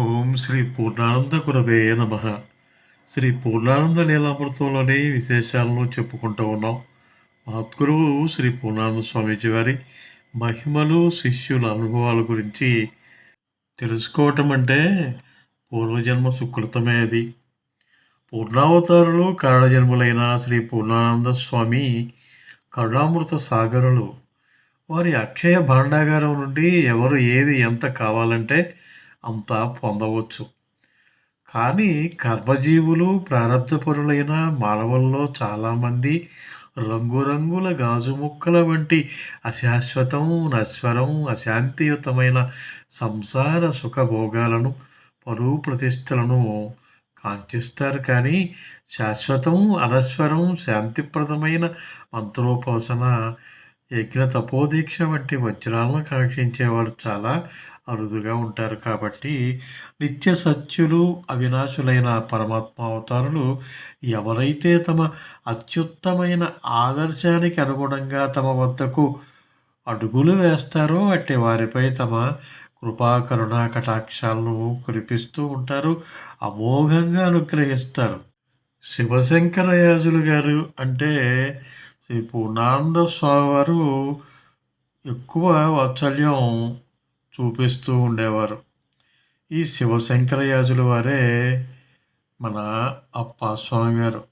ఓం శ్రీ పూర్ణానంద కురవే నమ. శ్రీ పూర్ణానంద లీలామృతంలోని విశేషాలను చెప్పుకుంటూ ఉన్నాం. మహద్గురువు శ్రీ పూర్ణానంద స్వామీజీ వారి మహిమలు శిష్యుల అనుభవాల గురించి తెలుసుకోవటం అంటే పూర్వజన్మ సుకృతమే అది. పూర్ణావతారులు కరణజన్ములైన శ్రీ పూర్ణానంద స్వామి కరుణామృత సాగరులు వారి అక్షయ భాండాగారం నుండి ఎవరు ఏది ఎంత కావాలంటే అంతా పొందవచ్చు. కానీ కర్మజీవులు ప్రారంధపరులైన మానవుల్లో చాలామంది రంగురంగుల గాజు ముక్కల వంటి అశాశ్వతం నశ్వరం అశాంతియుతమైన సంసార సుఖభోగాలను పరువు ప్రతిష్టలను కాంక్షిస్తారు. కానీ శాశ్వతం అనశ్వరం శాంతిప్రదమైన మంత్రోపాసన యజ్ఞ తపోదీక్ష వంటి వజ్రాలను కాంక్షించేవారు చాలా అరుదుగా ఉంటారు కాబట్టి నిత్య సత్యులు అవినాశులైన పరమాత్మ అవతారులు ఎవరైతే తమ అత్యుత్తమైన ఆదర్శానికి అనుగుణంగా తమ వద్దకు అడుగులు వేస్తారో అట్టి వారిపై తమ కృపా కరుణా కటాక్షాలను కురిపిస్తూ ఉంటారు అమోఘంగా అనుగ్రహిస్తారు. శివశంకరయాజులు గారు అంటే శ్రీ పూర్ణానంద స్వామి వారు ఎక్కువ వాత్సల్యం చూపిస్తూ ఉండేవారు. ఈ శివశంకరయాజుల వారే మన అప్ప స్వామి గారు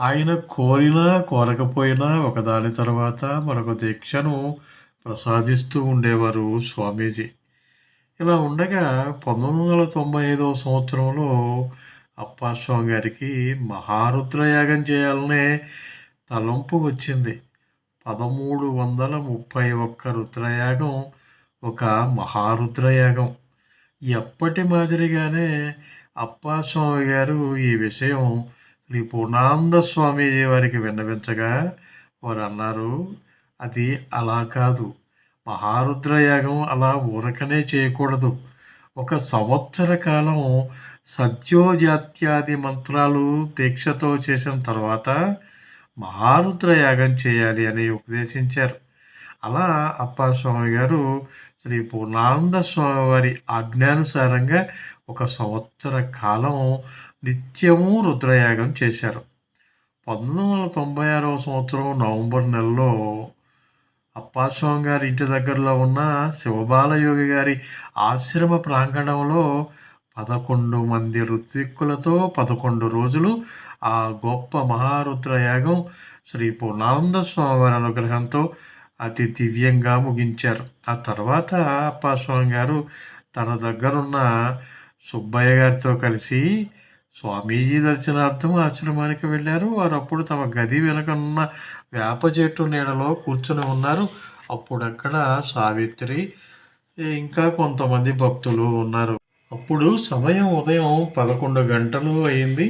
ఆయన కోరినా కోరకపోయినా ఒకదాని తర్వాత మరొక దీక్షను ప్రసాదిస్తూ ఉండేవారు స్వామీజీ. ఇలా ఉండగా పంతొమ్మిది వందల తొంభై ఐదవ సంవత్సరంలో అప్పాస్వామి గారికి మహారుద్రయాగం చేయాలనే తలంపు వచ్చింది. పదమూడు వందల ముప్పై ఒక్క రుద్రయాగం ఒక మహారుద్రయాగం. ఎప్పటి మాదిరిగానే అప్పాస్వామి గారు ఈ విషయం శ్రీ పూర్ణానంద స్వామి వారికి విన్నవించగా వారు అన్నారు అది అలా కాదు. మహారుద్రయాగం అలా ఊరకనే చేయకూడదు. ఒక సంవత్సర కాలం సత్యోజాత్యాది మంత్రాలు దీక్షతో చేసిన తర్వాత మహారుద్ర యాగం చేయాలి అని ఉపదేశించారు. అలా అప్పాస్వామి గారు శ్రీ పూర్ణానంద స్వామివారి ఆజ్ఞానుసారంగా ఒక సంవత్సర కాలం నిత్యము రుద్రయాగం చేశారు. పంతొమ్మిది వందల తొంభై ఆరవ సంవత్సరం నవంబర్ నెలలో అప్పాస్వామి గారి ఇంటి దగ్గరలో ఉన్న శివబాలయోగి గారి ఆశ్రమ ప్రాంగణంలో పదకొండు మంది ఋత్విక్కులతో పదకొండు రోజులు ఆ గొప్ప మహారుద్రయాగం శ్రీ పూర్ణానంద స్వామివారి అనుగ్రహంతో అతి దివ్యంగా ముగించారు. ఆ తర్వాత అప్పాస్వామి గారు తన దగ్గరున్న సుబ్బయ్య గారితో కలిసి స్వామీజీ దర్శనార్థం ఆశ్రమానికి వెళ్ళారు. వారు అప్పుడు తమ గది వెనకనున్న వేప చెట్టు నీడలో కూర్చొని ఉన్నారు. అప్పుడు అక్కడ సావిత్రి ఇంకా కొంతమంది భక్తులు ఉన్నారు. అప్పుడు సమయం ఉదయం పదకొండు గంటలు అయింది.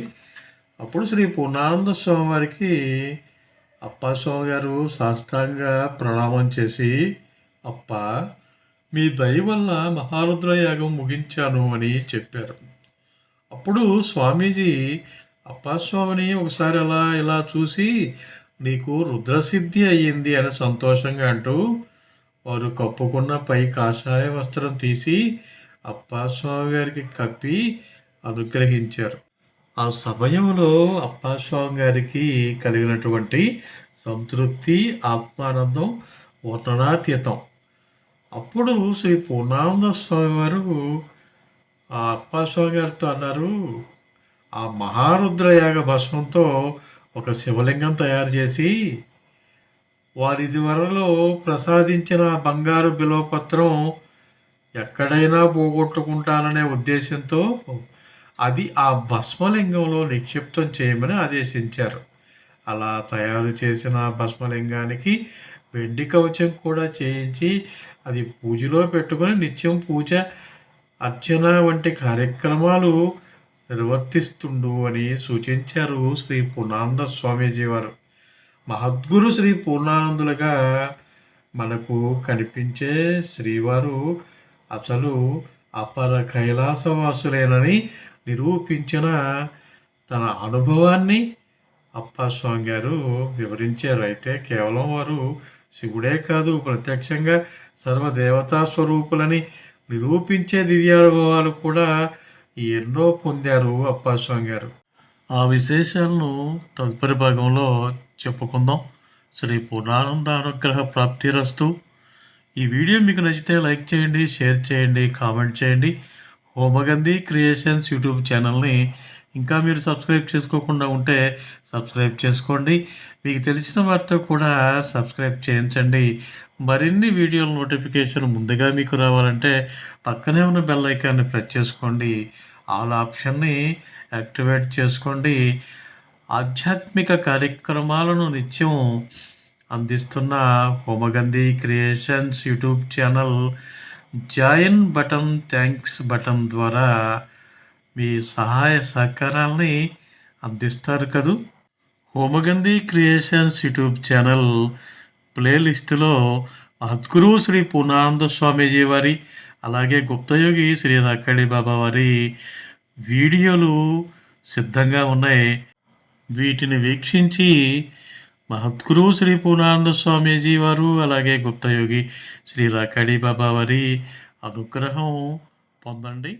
అప్పుడు శ్రీ పూర్ణానంద స్వామి వారికి అప్పాస్వామి గారు సాష్టాంగ ప్రణామం చేసి అప్ప మీ దయ వల్ల మహారుద్ర యాగం ముగించాను అని చెప్పారు. అప్పుడు స్వామీజీ అప్పాస్వామిని ఒకసారి అలా ఇలా చూసి నీకు రుద్రసిద్ధి అయ్యింది అని సంతోషంగా అంటూ వారు కప్పుకున్న పై కాషాయ వస్త్రం తీసి అప్పాస్వామి గారికి కప్పి అనుగ్రహించారు. ఆ సమయంలో అప్పాస్వామి గారికి కలిగినటువంటి సంతృప్తి ఆత్మానందం వర్ణనాతీతం అప్పుడు శ్రీ పూర్ణానంద స్వామి వారు ఆ అప్పాస్వామి గారితో అన్నారు ఆ మహారుద్రయాగ భస్మంతో ఒక శివలింగం తయారు చేసి వారిది వరలో ప్రసాదించిన బంగారు బిలోపత్రం ఎక్కడైనా పోగొట్టుకుంటాననే ఉద్దేశంతో అది ఆ భస్మలింగంలో నిక్షిప్తం చేయమని ఆదేశించారు. అలా తయారు చేసిన భస్మలింగానికి వెండి కవచం కూడా చేయించి అది పూజలో పెట్టుకొని నిత్యం పూజ అర్చన వంటి కార్యక్రమాలు నిర్వర్తిస్తుండు అని సూచించారు శ్రీ పూర్ణానంద స్వామీజీ వారు. మహద్గురు శ్రీ పూర్ణానందులుగా మనకు కనిపించే శ్రీవారు అసలు అపర కైలాసవాసులేనని నిరూపించిన తన అనుభవాన్ని అప్పాస్వామి గారు వివరించారు. అయితే కేవలం వారు శివుడే కాదు ప్రత్యక్షంగా సర్వదేవతా స్వరూపులని నిరూపించే దివ్యానుభవాలు కూడా ఎన్నో పొందారు అప్పాస్వామి గారు. ఆ విశేషాలను తదుపరి భాగంలో చెప్పుకుందాం. శ్రీ పూర్ణానంద అనుగ్రహ ప్రాప్తిరస్తు ఈ వీడియో మీకు నచ్చితే లైక్ చేయండి షేర్ చేయండి కామెంట్ చేయండి. హోమగంధి క్రియేషన్స్ యూట్యూబ్ ఛానల్ని ఇంకా మీరు సబ్స్క్రైబ్ చేసుకోకుండా ఉంటే సబ్స్క్రైబ్ చేసుకోండి. మీకు తెలిసిన వారితో కూడా సబ్స్క్రైబ్ చేయించండి. మరిన్ని వీడియోల నోటిఫికేషన్ ముందుగా మీకు రావాలంటే పక్కనే ఉన్న బెల్ ఐకాన్ని ప్రెస్ చేసుకోండి. ఆల్ ఆప్షన్ని యాక్టివేట్ చేసుకోండి. ఆధ్యాత్మిక కార్యక్రమాలను నిత్యం అందిస్తున్న Homagandhi creations YouTube channel join button thanks button ద్వారా మీ సహాయ సహకారాలని అందిస్తారు కదూ? హోమగంధి క్రియేషన్స్ యూట్యూబ్ ఛానల్ ప్లేలిస్టులో మహద్గురు శ్రీ పూర్ణానంద స్వామీజీ వారి అలాగే గుప్తయోగి శ్రీ రక్కడి బాబా వారి వీడియోలు సిద్ధంగా ఉన్నాయి. వీటిని వీక్షించి మహద్గురు శ్రీ పూర్ణానంద స్వామీజీ వారు అలాగే గుప్తయోగి శ్రీ రకడి బాబా వారి అనుగ్రహం పొందండి.